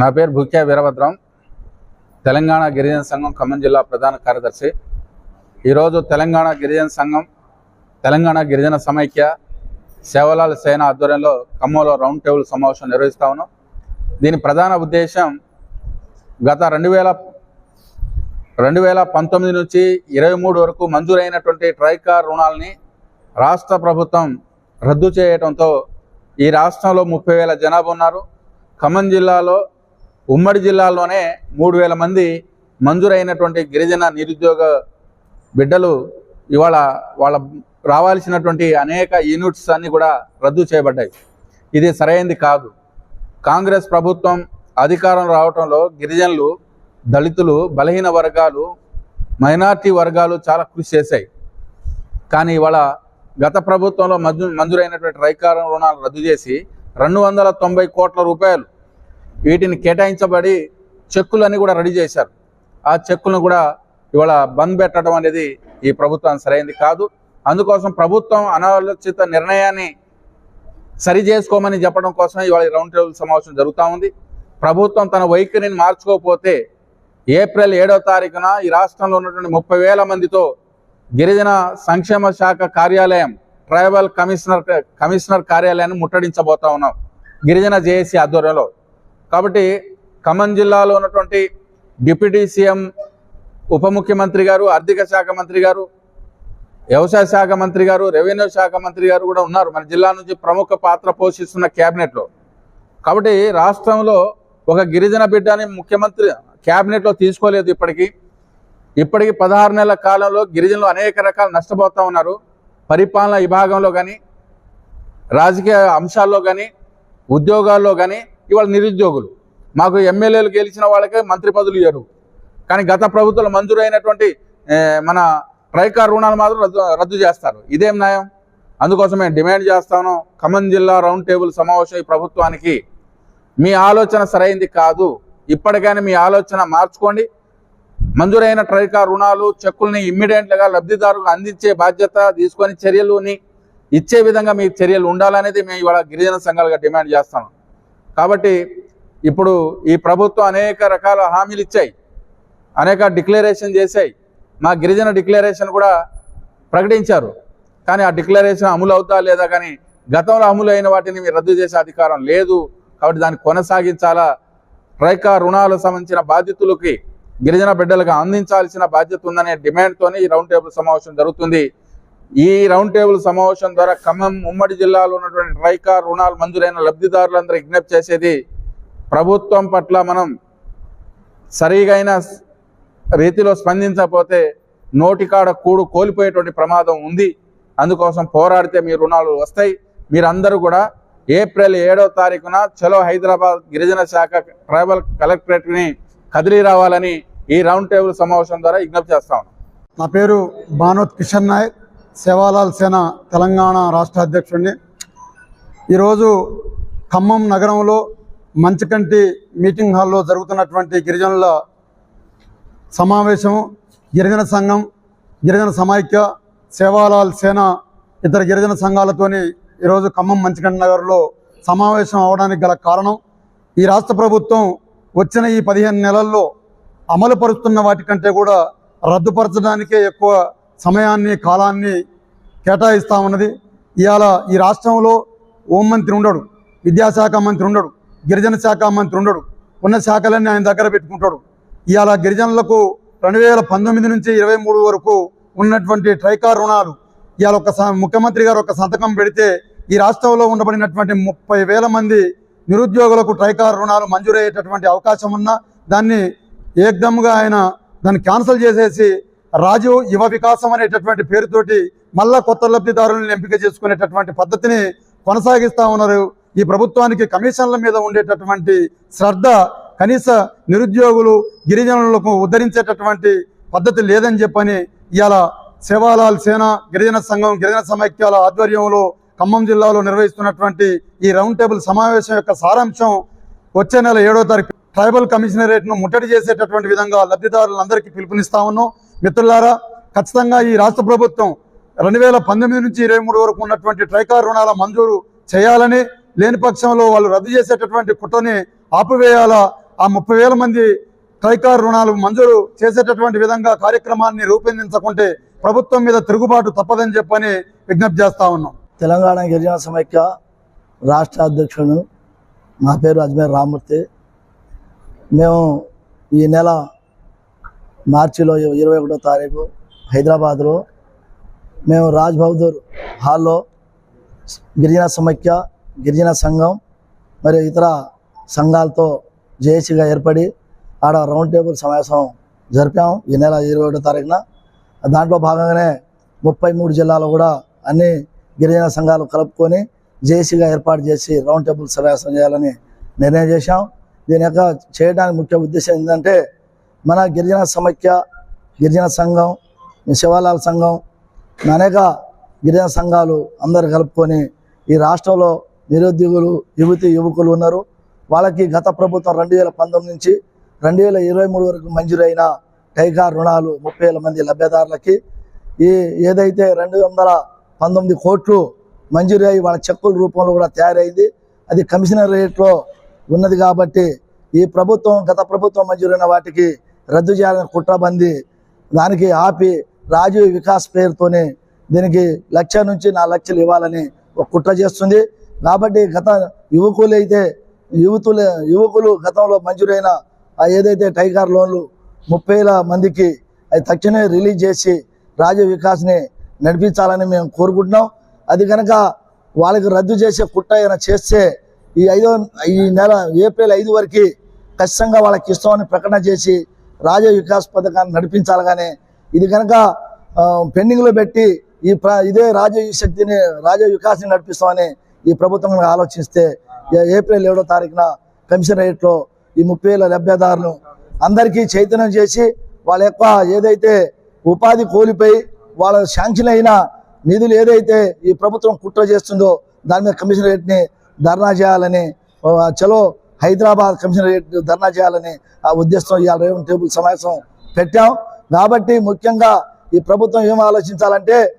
నా పేరు భుక్యా వీరభద్రం. తెలంగాణ గిరిజన సంఘం ఖమ్మం జిల్లా ప్రధాన కార్యదర్శి. ఈరోజు తెలంగాణ గిరిజన సంఘం తెలంగాణ గిరిజన సమైక్య సేవలాల సేన ఆధ్వర్యంలో ఖమ్మంలో రౌండ్ టేబుల్ సమావేశం నిర్వహిస్తా ఉన్నాం. దీని ప్రధాన ఉద్దేశం గత రెండు వేల రెండు వేల పంతొమ్మిది నుంచి ఇరవై మూడు వరకు మంజూరైనటువంటి ట్రైకార్ రుణాలని రాష్ట్ర ప్రభుత్వం రద్దు చేయడంతో ఈ రాష్ట్రంలో ముప్పై వేల జనాభా ఉన్నారు. ఖమ్మం జిల్లాలో ఉమ్మడి జిల్లాలోనే మూడు వేల మంది మంజూరైనటువంటి గిరిజన నిరుద్యోగ బిడ్డలు ఇవాళ వాళ్ళ రావాల్సినటువంటి అనేక యూనిట్స్ అన్నీ కూడా రద్దు చేయబడ్డాయి. ఇది సరైనది కాదు. కాంగ్రెస్ ప్రభుత్వం అధికారం రావటంలో గిరిజనులు దళితులు బలహీన వర్గాలు మైనార్టీ వర్గాలు చాలా కృషి చేశాయి. కానీ ఇవాళ గత ప్రభుత్వంలో మంజూ మంజూరైనటువంటి రైకారం రుణాలు రద్దు చేసి రెండు వందల తొంభై కోట్ల రూపాయలు వీటిని కేటాయించబడి చెక్కులన్నీ కూడా రెడీ చేశారు. ఆ చెక్కులను కూడా ఇవాళ బంద్ పెట్టడం అనేది ఈ ప్రభుత్వం సరైనది కాదు. అందుకోసం ప్రభుత్వం అనాలోచిత నిర్ణయాన్ని సరి చేసుకోమని చెప్పడం కోసం ఇవాళ రౌండ్ టేబుల్ సమావేశం జరుగుతూ ఉంది. ప్రభుత్వం తన వైఖరిని మార్చుకోకపోతే ఏప్రిల్ ఏడో తారీఖున ఈ రాష్ట్రంలో ఉన్నటువంటి ముప్పై వేల మందితో గిరిజన సంక్షేమ శాఖ కార్యాలయం ట్రైబల్ కమిషనర్ కమిషనర్ కార్యాలయాన్ని ముట్టడించబోతా ఉన్నాం. గిరిజన జేఏసీ ఆధ్వర్యంలో. కాబట్టి ఖమ్మం జిల్లాలో ఉన్నటువంటి డిప్యూటీ సీఎం ఉప ముఖ్యమంత్రి గారు ఆర్థిక శాఖ మంత్రి గారు వ్యవసాయ శాఖ మంత్రి గారు రెవెన్యూ శాఖ మంత్రి గారు కూడా ఉన్నారు. మన జిల్లా నుంచి ప్రముఖ పాత్ర పోషిస్తున్న క్యాబినెట్లో. కాబట్టి రాష్ట్రంలో ఒక గిరిజన బిడ్డని ముఖ్యమంత్రి క్యాబినెట్లో తీసుకోలేదు ఇప్పటికీ. ఇప్పటికి పదహారు నెలల కాలంలో గిరిజనులు అనేక రకాలు నష్టపోతూ ఉన్నారు. పరిపాలన విభాగంలో కానీ రాజకీయ అంశాల్లో కానీ ఉద్యోగాల్లో కానీ ఇవాళ నిరుద్యోగులు. మాకు ఎమ్మెల్యేలు గెలిచిన వాళ్ళకే మంత్రి పదవులు ఇయ్యరు. కానీ గత ప్రభుత్వం మంజూరైనటువంటి మన ట్రైకార్ రుణాలు మాత్రం రద్దు రద్దు చేస్తారు. ఇదేం న్యాయం? అందుకోసం మేము డిమాండ్ చేస్తాను. ఖమ్మం జిల్లా రౌండ్ టేబుల్ సమావేశం ఈ ప్రభుత్వానికి. మీ ఆలోచన సరైంది కాదు. ఇప్పటికైనా మీ ఆలోచన మార్చుకోండి. మంజూరైన ట్రైకార్ రుణాలు చెక్కుల్ని ఇమ్మీడియట్గా లబ్ధిదారులకు అందించే బాధ్యత తీసుకొని చర్యలుని ఇచ్చే విధంగా మీ చర్యలు ఉండాలనేది మేము ఇవాళ గిరిజన సంఘాలుగా డిమాండ్ చేస్తాను. కాబట్టి ఇప్పుడు ఈ ప్రభుత్వం అనేక రకాల హామీలు ఇచ్చాయి. అనేక డిక్లరేషన్ చేశాయి. మా గిరిజన డిక్లరేషన్ కూడా ప్రకటించారు. కానీ ఆ డిక్లరేషన్ అమలు అవుతా లేదా కానీ గతంలో అమలు అయిన వాటిని మీరు రద్దు చేసే అధికారం లేదు. కాబట్టి దాన్ని కొనసాగించాలా? ట్రైకా రుణాలకు సంబంధించిన బాధితులకి గిరిజన బిడ్డలకు అందించాల్సిన బాధ్యత ఉందనే డిమాండ్తోనే ఈ రౌండ్ టేబుల్ సమావేశం జరుగుతుంది. ఈ రౌండ్ టేబుల్ సమావేశం ద్వారా ఖమ్మం ఉమ్మడి జిల్లాలో ఉన్నటువంటి ట్రైకా రుణాలు మంజూరైన లబ్ధిదారులందరూ విజ్ఞప్తి చేసేది ప్రభుత్వం పట్ల మనం సరిగైన రీతిలో స్పందించకపోతే నోటికాడ కూడు కోల్పోయేటువంటి ప్రమాదం ఉంది. అందుకోసం పోరాడితే మీ రుణాలు వస్తాయి. మీరందరూ కూడా ఏప్రిల్ ఏడవ తారీఖున చలో హైదరాబాద్ గిరిజన శాఖ ట్రైబల్ కలెక్టరేట్ని కదిలి రావాలని ఈ రౌండ్ టేబుల్ సమావేశం ద్వారా విజ్ఞప్తి చేస్తాం నా పేరు భానోత్ కిషన్ నాయక్. సేవాలాల్ సేన తెలంగాణ రాష్ట్ర అధ్యక్షుడిని. ఈరోజు ఖమ్మం నగరంలో మంచకంటి మీటింగ్ హాల్లో జరుగుతున్నటువంటి గిరిజనుల సమావేశం గిరిజన సంఘం గిరిజన సమైక్య సేవాలాల్ సేన ఇతర గిరిజన సంఘాలతోని ఈరోజు ఖమ్మం మంచకంటి నగర్లో సమావేశం అవడానికి గల కారణం ఈ రాష్ట్ర ప్రభుత్వం వచ్చిన ఈ పదిహేను నెలల్లో అమలు పరుస్తున్న వాటికంటే కూడా రద్దుపరచడానికే ఎక్కువ సమయాన్ని కాలాన్ని కేటాయిస్తూ ఉన్నది ఇవాళ ఈ రాష్ట్రంలో హోంమంత్రి ఉండడు విద్యాశాఖ మంత్రి ఉండడు గిరిజన శాఖ మంత్రి ఉండడు ఉన్న శాఖలన్నీ ఆయన దగ్గర పెట్టుకుంటాడు. ఇవాళ గిరిజనులకు రెండు వేల పంతొమ్మిది నుంచి ఇరవై మూడు వరకు ఉన్నటువంటి ట్రైకార్ రుణాలు ఇవాళ ఒక స- ముఖ్యమంత్రి గారు ఒక సంతకం పెడితే ఈ రాష్ట్రంలో ఉండబడినటువంటి ముప్పై వేల మంది నిరుద్యోగులకు ట్రైకార్ రుణాలు మంజూరయ్యేటటువంటి అవకాశం ఉన్నా దాన్ని ఏకదమ్గా ఆయన దాన్ని క్యాన్సిల్ చేసేసి రాజు యువ వికాసం అనేటటువంటి పేరుతోటి మళ్ళా కొత్త లబ్ధిదారులను ఎంపిక చేసుకునేటటువంటి పద్ధతిని కొనసాగిస్తూ ఉన్నారు. ఈ ప్రభుత్వానికి కమిషన్ల మీద ఉండేటటువంటి శ్రద్ధ కనీస నిరుద్యోగులు గిరిజనులకు ఉద్ధరించేటటువంటి పద్ధతి లేదని చెప్పని ఇవాళ సేవాలాల్ సేన గిరిజన సంఘం గిరిజన సమైక్యాల ఆధ్వర్యంలో ఖమ్మం జిల్లాలో నిర్వహిస్తున్నటువంటి ఈ రౌండ్ టేబుల్ సమావేశం యొక్క సారాంశం వచ్చే నెల ఏడో తారీఖు ట్రైబల్ కమిషనరేట్ను ముట్టడి చేసేటటువంటి విధంగా లబ్ధిదారులందరికీ పిలుపునిస్తా ఉన్నాం. మిత్రులారా ఖచ్చితంగా ఈ రాష్ట్ర ప్రభుత్వం రెండు వేల పంతొమ్మిది నుంచి ఇరవై మూడు వరకు ఉన్నటువంటి ట్రైకార్ రుణాల మంజూరు చేయాలని లేని పక్షంలో వాళ్ళు రద్దు చేసేటటువంటి కుట్రని ఆపివేయాలా ఆ ముప్పై వేల మంది ట్రైకార్ రుణాలు మంజూరు చేసేటటువంటి విధంగా కార్యక్రమాన్ని రూపొందించకుంటే ప్రభుత్వం మీద తిరుగుబాటు తప్పదని చెప్పని విజ్ఞప్తి చేస్తా ఉన్నాం. తెలంగాణ గిరిజన సమైక్య రాష్ట్ర అధ్యక్షుడు నా పేరు అజ్మేర్ రామూర్తి. మేము ఈ నెల మార్చిలో ఇరవై ఒకటో తారీఖు హైదరాబాద్లో మేము రాజ్ బహదూర్ హాల్లో గిరిజన సమైక్య గిరిజన సంఘం మరియు ఇతర సంఘాలతో జేఏసీగా ఏర్పడి ఆడ రౌండ్ టేబుల్ సమావేశం జరిపాం. ఈ నెల ఇరవై ఒకటో తారీఖున. దాంట్లో భాగంగానే ముప్పై మూడు జిల్లాలో కూడా అన్ని గిరిజన సంఘాలు కలుపుకొని జేసీగా ఏర్పాటు చేసి రౌండ్ టేబుల్ సమావేశం చేయాలని నిర్ణయం చేశాం. దీని యొక్క చేయడానికి ముఖ్య ఉద్దేశం ఏంటంటే మన గిరిజన సమైక్య గిరిజన సంఘం శివాలాల సంఘం అనేక గిరిజన సంఘాలు అందరు కలుపుకొని ఈ రాష్ట్రంలో నిరుద్యోగులు యువతి యువకులు ఉన్నారు. వాళ్ళకి గత ప్రభుత్వం రెండు వేల పంతొమ్మిది నుంచి రెండు వేల ఇరవై మూడు వరకు మంజూరైన టైకార్ రుణాలు ముప్పై వేల మంది లబ్ధిదారులకి ఈ ఏదైతే రెండు వందల పంతొమ్మిది కోట్లు మంజూరు అయ్యి వాళ్ళ చెక్కుల రూపంలో కూడా తయారైంది అది కమిషనర్ రేట్లో ఉన్నది కాబట్టి ఈ ప్రభుత్వం గత ప్రభుత్వం మంజూరైన వాటికి రద్దు చేయాలని కుట్రబంది దానికి ఆపి రాజీవ్ వికాస్ పేరుతోనే దీనికి లక్ష నుంచి నా లక్షలు ఇవ్వాలని ఒక కుట్ర చేస్తుంది. కాబట్టి గత యువకులు అయితే యువతులు యువకులు గతంలో మంజూరైన ఏదైతే టైగర్ లోన్లు ముప్పై వేల మందికి అది తక్షణమే రిలీజ్ చేసి రాజీవ్ వికాస్ని నడిపించాలని మేము కోరుకుంటున్నాం. అది కనుక వాళ్ళకి రద్దు చేసే కుట్ర ఏమైనా చేస్తే ఈ ఐదో ఈ నెల ఏప్రిల్ ఐదు వరకు ఖచ్చితంగా వాళ్ళకి ఇస్తామని ప్రకటన చేసి రాజ వికాస్ పథకాన్ని నడిపించాలి కానీ ఇది కనుక పెండింగ్లో పెట్టి ఈ ఇదే రాజ్య శక్తిని రాజ్య వికాసాన్ని నడిపిస్తామని ఈ ప్రభుత్వం కనుక ఆలోచిస్తే ఏప్రిల్ ఏడో తారీఖున కమిషనరేట్లో ఈ ముప్పై వేల లబ్ధిదారులు అందరికీ చైతన్యం చేసి వాళ్ళ యొక్క ఏదైతే ఉపాధి కోల్పోయి వాళ్ళ శాంక్షన్ అయిన నిధులు ఏదైతే ఈ ప్రభుత్వం కుట్ర చేస్తుందో దాని మీద కమిషనరేట్ని ధర్నా చేయాలని చలో హైదరాబాద్ కమిషనరేట్ ధర్నా చేయాలని ఆ ఉద్దేశం ఇవాళ రేవంత్ టేబుల్ సమావేశం పెట్టాం. కాబట్టి ముఖ్యంగా ఈ ప్రభుత్వం ఏం ఆలోచించాలంటే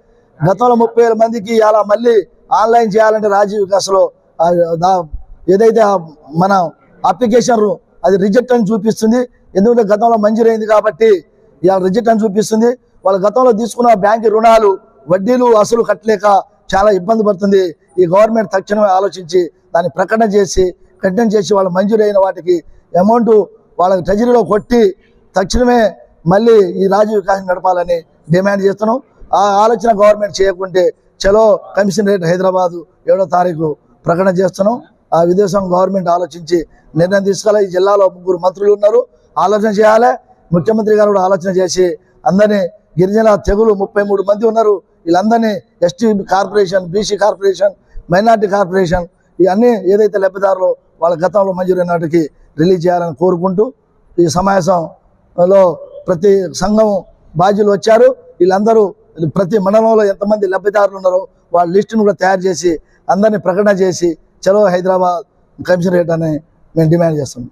గతంలో ముప్పై వేల మందికి ఇలా మళ్ళీ ఆన్లైన్ చేయాలంటే రాజీవ్ వికాస్లో దా- ఏదైతే మన అప్లికేషన్ అది రిజెక్ట్ అని చూపిస్తుంది. ఎందుకంటే గతంలో మంజూరైంది కాబట్టి ఇవాళ రిజెక్ట్ అని చూపిస్తుంది. వాళ్ళ గతంలో తీసుకున్న బ్యాంకు రుణాలు వడ్డీలు అసలు కట్టలేక చాలా ఇబ్బంది పడుతుంది. ఈ గవర్నమెంట్ తక్షణమే ఆలోచించి దాన్ని ప్రకటన చేసి కఠినం చేసి వాళ్ళు మంజూరైన వాటికి అమౌంట్ వాళ్ళకి ట్రెజరీలో కొట్టి తక్షణమే మళ్ళీ ఈ రాజీవ్ వికాసం నడపాలని డిమాండ్ చేస్తున్నాం. ఆ ఆలోచన గవర్నమెంట్ చేయకుంటే చలో కమిషన్ రేట్ హైదరాబాదు ఏడో తారీఖు ప్రకటన చేస్తున్నాం. ఆ విదేశం గవర్నమెంట్ ఆలోచించి నిర్ణయం తీసుకోవాలి. ఈ జిల్లాలో ముగ్గురు మంత్రులు ఉన్నారు. ఆలోచన చేయాలి. ముఖ్యమంత్రి గారు కూడా ఆలోచన చేసి అందరినీ గిరిజన తెగులు ముప్పై మూడు మంది ఉన్నారు. వీళ్ళందరినీ ST corporation BC corporation minority corporation ఇవన్నీ ఏదైతే లబ్ధిదారులు వాళ్ళ గతంలో మంజూరి నాటికి రిలీజ్ చేయాలని కోరుకుంటూ ఈ సమావేశంలో ప్రతి సంఘం బాధ్యులు వచ్చారు. వీళ్ళందరూ ప్రతి మండలంలో ఎంతమంది లబ్ధిదారులు ఉన్నారో వాళ్ళ లిస్టును కూడా తయారు చేసి అందరినీ ప్రకటన చేసి చలో హైదరాబాద్ కమిషనరేట్ అని మేము డిమాండ్ చేస్తున్నాం.